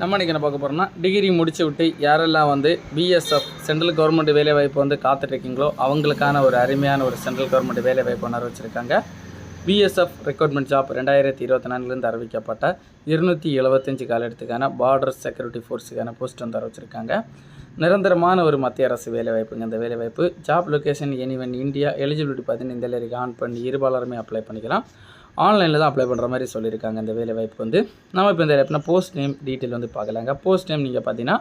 நம்ம இன்றைக்கி என்ன பார்க்க போகிறோம்னா டிகிரி முடிச்சு விட்டு யாரெல்லாம் வந்து பிஎஸ்எஃப் சென்ட்ரல் கவர்மெண்ட் வேலைவாய்ப்பு வந்து காத்துட்ருக்கீங்களோ அவங்களுக்கான ஒரு அருமையான ஒரு சென்ட்ரல் கவர்மெண்ட் வேலைவாய்ப்பு ஒன்று வச்சுருக்காங்க பிஎஸ்எஃப் ரெக்ரூட்மெண்ட் ஜாப் ரெண்டாயிரத்தி இருபத்தி நாலுலேருந்து அறிவிக்கப்பட்ட இருநூற்றி எழுபத்தஞ்சு காலத்துக்கான பார்டர் செக்யூரிட்டி ஃபோர்ஸுக்கான போஸ்ட் வந்து அறிவிச்சிருக்காங்க. நிரந்தரமான ஒரு மத்திய அரசு வேலைவாய்ப்புங்க இந்த வேலைவாய்ப்பு. Job location anyone India eligibility பார்த்தீங்கன்னா இந்த ஆன் பண்ணி இருபாலருமே அப்ளை பண்ணிக்கலாம். ஆன்லைனில் தான் அப்ளை பண்ணுற மாதிரி சொல்லியிருக்காங்க. இந்த வேலை வாய்ப்பு வந்து நம்ம இப்போ இந்த எப்படின்னா போஸ்ட் நேம் டீட்டெயில் வந்து பார்க்கலாங்க. போஸ்ட் நேம் நீங்கள் பார்த்தீங்கன்னா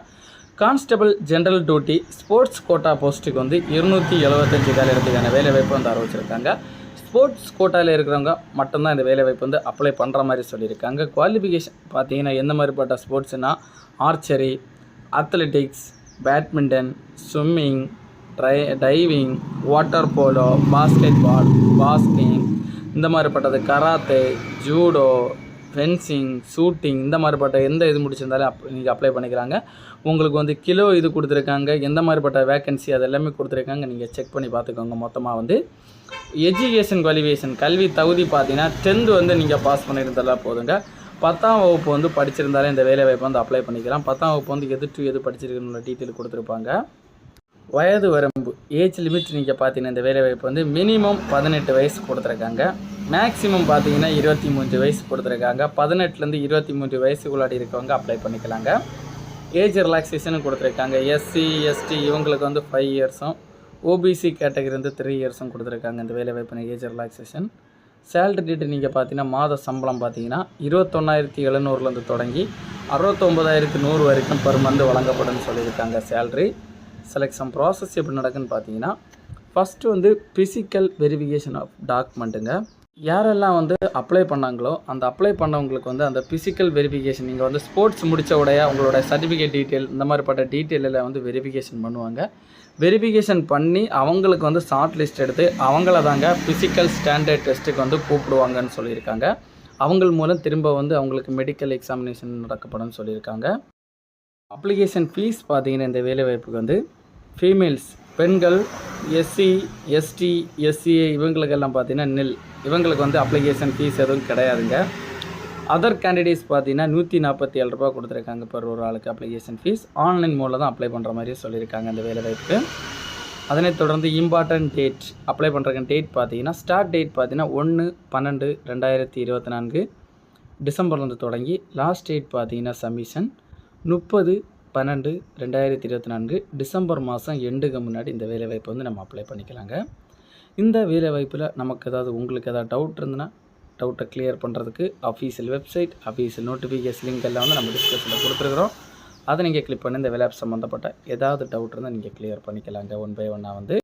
constable general duty sports quota போஸ்ட்டுக்கு வந்து இருநூற்றி எழுபத்தஞ்சு வேலை இடத்துக்கான வேலை வாய்ப்பு வந்து ஆரம்பிச்சிருக்காங்க ஸ்போர்ட்ஸ் கோட்டாவில் இருக்கிறவங்க மட்டும்தான் இந்த வேலை வாய்ப்பு வந்து அப்ளை பண்ணுற மாதிரி சொல்லியிருக்காங்க. குவாலிஃபிகேஷன் பார்த்தீங்கன்னா எந்த மாதிரிப்பட்ட ஸ்போர்ட்ஸ்னால் archery athletics badminton swimming try diving water polo basketball basking இந்த மாதிரிப்பட்டது கராத்தே ஜூடோ ஃபென்சிங் ஷூட்டிங் இந்த மாதிரிப்பட்ட எந்த இது முடிச்சிருந்தாலும் அப் நீங்கள் அப்ளை பண்ணிக்கிறாங்க. உங்களுக்கு வந்து கிலோ இது கொடுத்துருக்காங்க எந்த மாதிரிப்பட்ட வேக்கன்சி அது எல்லாமே கொடுத்துருக்காங்க நீங்கள் செக் பண்ணி பார்த்துக்கோங்க. மொத்தமாக வந்து எஜுகேஷன் குவாலிஃபிகேஷன் கல்வி தகுதி பார்த்தீங்கன்னா டென்த்து வந்து நீங்கள் பாஸ் பண்ணியிருந்தாலே போதுங்க. பத்தாம் வகுப்பு வந்து படிச்சிருந்தாலே இந்த வேலைவாய்ப்பு வந்து அப்ளை பண்ணிக்கலாம். பத்தாம் வகுப்பு வந்து எது டு எது படிச்சிருக்கணுன்ற டீட்டெயில் கொடுத்துருப்பாங்க. வயது வரம்பு ஏஜ் லிமிட் நீங்கள் பார்த்தீங்கன்னா இந்த வேலைவாய்ப்பு வந்து மினிமம் பதினெட்டு வயசு கொடுத்துருக்காங்க. மேக்ஸிமம் பார்த்தீங்கன்னா இருபத்தி மூன்று வயசு கொடுத்துருக்காங்க. பதினெட்டுலேருந்து இருபத்தி மூன்று வயசுக்குள்ளாடி இருக்கவங்க அப்ளை பண்ணிக்கலாங்க. ஏஜ் ரிலாக்ஸேஷனும் கொடுத்துருக்காங்க. எஸ்சி எஸ்டி இவங்களுக்கு வந்து ஃபைவ் இயர்ஸும் ஓபிசி கேட்டகரி வந்து த்ரீ இயர்ஸும் கொடுத்துருக்காங்க இந்த வேலைவாய்ப்பு ஏஜ் ரிலாக்ஸேஷன் சேலரி டேட்டு நீங்கள் பார்த்தீங்கன்னா மாத சம்பளம் பார்த்தீங்கன்னா இருபத்தொன்னாயிரத்தி எழுநூறுலேருந்து தொடங்கி அறுபத்தொம்பதாயிரத்தி நூறு வரைக்கும் பெர் மந்த் வழங்கப்படும்னு சொல்லியிருக்காங்க சேல்ரி செலெக்ஷன் ப்ராசஸ் எப்படி நடக்குன்னு பார்த்தீங்கன்னா ஃபஸ்ட்டு வந்து ஃபிசிக்கல் வெரிஃபிகேஷன் ஆஃப் டாக்குமெண்ட்டுங்க யாரெல்லாம் வந்து அப்ளை பண்ணாங்களோ அந்த அப்ளை பண்ணவங்களுக்கு வந்து அந்த ஃபிசிக்கல் வெரிஃபிகேஷன் நீங்கள் வந்து ஸ்போர்ட்ஸ் முடித்த உடைய உங்களோட சர்டிஃபிகேட் டீட்டெயில் இந்த மாதிரிப்பட்ட டீட்டெயிலில் வந்து வெரிஃபிகேஷன் பண்ணுவாங்க. வெரிஃபிகேஷன் பண்ணி அவங்களுக்கு வந்து ஷார்ட் லிஸ்ட் எடுத்து அவங்கள தாங்க ஃபிசிக்கல் ஸ்டாண்டர்ட் டெஸ்ட்டுக்கு வந்து கூப்பிடுவாங்கன்னு சொல்லியிருக்காங்க. அவங்க மூலம் திரும்ப வந்து அவங்களுக்கு மெடிக்கல் எக்ஸாமினேஷன் நடக்கப்படும் சொல்லியிருக்காங்க. அப்ளிகேஷன் ஃபீஸ் பார்த்தீங்கன்னா இந்த வேலைவாய்ப்புக்கு வந்து ஃபீமேல்ஸ் பெண்கள் எஸ்சி எஸ்டி எஸ்சி இவங்களுக்கெல்லாம் பார்த்தீங்கன்னா நெல் இவங்களுக்கு வந்து அப்ளிகேஷன் ஃபீஸ் எதுவும் கிடையாதுங்க. அதர் கேண்டிடேட்ஸ் பார்த்தீங்கன்னா நூற்றி நாற்பத்தி ஏழு ரூபா கொடுத்துருக்காங்க per ஒரு ஆளுக்கு அப்ளிகேஷன் ஃபீஸ் ஆன்லைன் மூலம் தான் அப்ளை பண்ணுற மாதிரி சொல்லியிருக்காங்க அந்த வேலைவாய்ப்புக்கு அதனைத் தொடர்ந்து இம்பார்ட்டன்ட் டேட் அப்ளை பண்ணுறக்கு டேட் பார்த்தீங்கன்னா ஸ்டார்ட் டேட் பார்த்தீங்கன்னா ஒன்று பன்னெண்டு ரெண்டாயிரத்தி இருபத்தி நான்கு. டிசம்பர்லேருந்து தொடங்கி லாஸ்ட் டேட் பார்த்தீங்கன்னா சப்மிஷன் முப்பது பன்னெண்டு ரெண்டாயிரத்தி இருபத்தி நான்கு டிசம்பர் மாதம் எண்டுக்கு முன்னாடி இந்த வேலைவாய்ப்பு வந்து நம்ம அப்ளை பண்ணிக்கலாங்க. இந்த வேலைவாய்ப்பில் நமக்கு ஏதாவது உங்களுக்கு ஏதாவது டவுட் இருந்ததுன்னா டவுட்டை கிளியர் பண்ணுறதுக்கு official website official notification link எல்லாம் வந்து நம்ம டிஸ்கிரிப்ஷனில் கொடுத்துருக்குறோம். அதை நீங்கள் கிளிக் பண்ணி இந்த வேலை சம்மந்தப்பட்ட ஏதாவது டவுட் இருந்தால் நீங்கள் கிளியர் பண்ணிக்கலாங்க ஒன் பை ஒன்னாக வந்து.